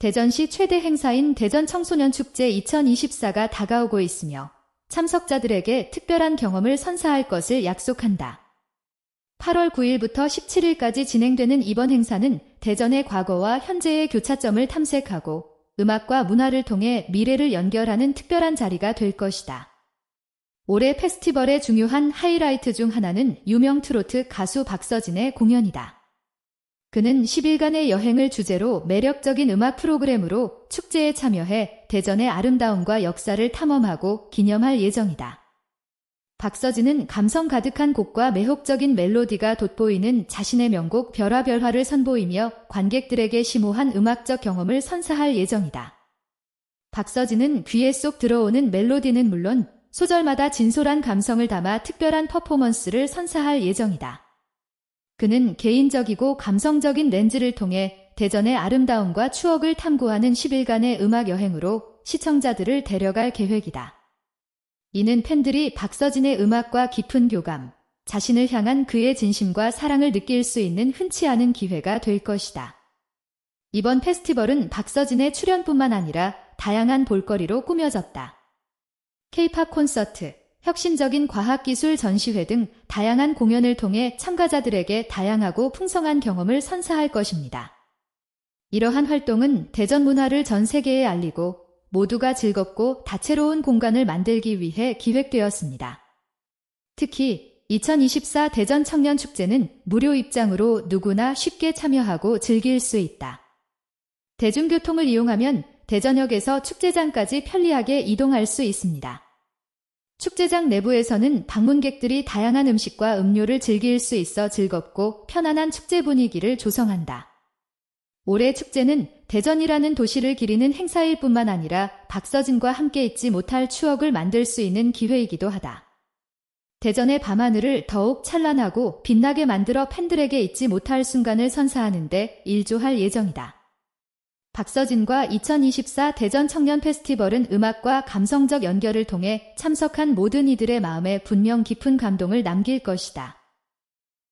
대전시 최대 행사인 대전 청소년 축제 2024가 다가오고 있으며 참석자들에게 특별한 경험을 선사할 것을 약속한다. 8월 9일부터 17일까지 진행되는 이번 행사는 대전의 과거와 현재의 교차점을 탐색하고 음악과 문화를 통해 미래를 연결하는 특별한 자리가 될 것이다. 올해 페스티벌의 중요한 하이라이트 중 하나는 유명 트로트 가수 박서진의 공연이다. 그는 10일간의 여행을 주제로 매력적인 음악 프로그램으로 축제에 참여해 대전의 아름다움과 역사를 탐험하고 기념할 예정이다. 박서진은 감성 가득한 곡과 매혹적인 멜로디가 돋보이는 자신의 명곡 별화별화를 선보이며 관객들에게 심오한 음악적 경험을 선사할 예정이다. 박서진은 귀에 쏙 들어오는 멜로디는 물론 소절마다 진솔한 감성을 담아 특별한 퍼포먼스를 선사할 예정이다. 그는 개인적이고 감성적인 렌즈를 통해 대전의 아름다움과 추억을 탐구하는 10일간의 음악 여행으로 시청자들을 데려갈 계획이다. 이는 팬들이 박서진의 음악과 깊은 교감, 자신을 향한 그의 진심과 사랑을 느낄 수 있는 흔치 않은 기회가 될 것이다. 이번 페스티벌은 박서진의 출연뿐만 아니라 다양한 볼거리로 꾸며졌다. K-팝 콘서트, 혁신적인 과학기술 전시회 등 다양한 공연을 통해 참가자들에게 다양하고 풍성한 경험을 선사할 것입니다. 이러한 활동은 대전 문화를 전 세계에 알리고 모두가 즐겁고 다채로운 공간을 만들기 위해 기획되었습니다. 특히 2024 대전 청년 축제는 무료 입장으로 누구나 쉽게 참여하고 즐길 수 있다. 대중교통을 이용하면 대전역에서 축제장까지 편리하게 이동할 수 있습니다. 축제장 내부에서는 방문객들이 다양한 음식과 음료를 즐길 수 있어 즐겁고 편안한 축제 분위기를 조성한다. 올해 축제는 대전이라는 도시를 기리는 행사일 뿐만 아니라 박서진과 함께 잊지 못할 추억을 만들 수 있는 기회이기도 하다. 대전의 밤하늘을 더욱 찬란하고 빛나게 만들어 팬들에게 잊지 못할 순간을 선사하는데 일조할 예정이다. 박서진과 2024 대전 청년 페스티벌은 음악과 감성적 연결을 통해 참석한 모든 이들의 마음에 분명 깊은 감동을 남길 것이다.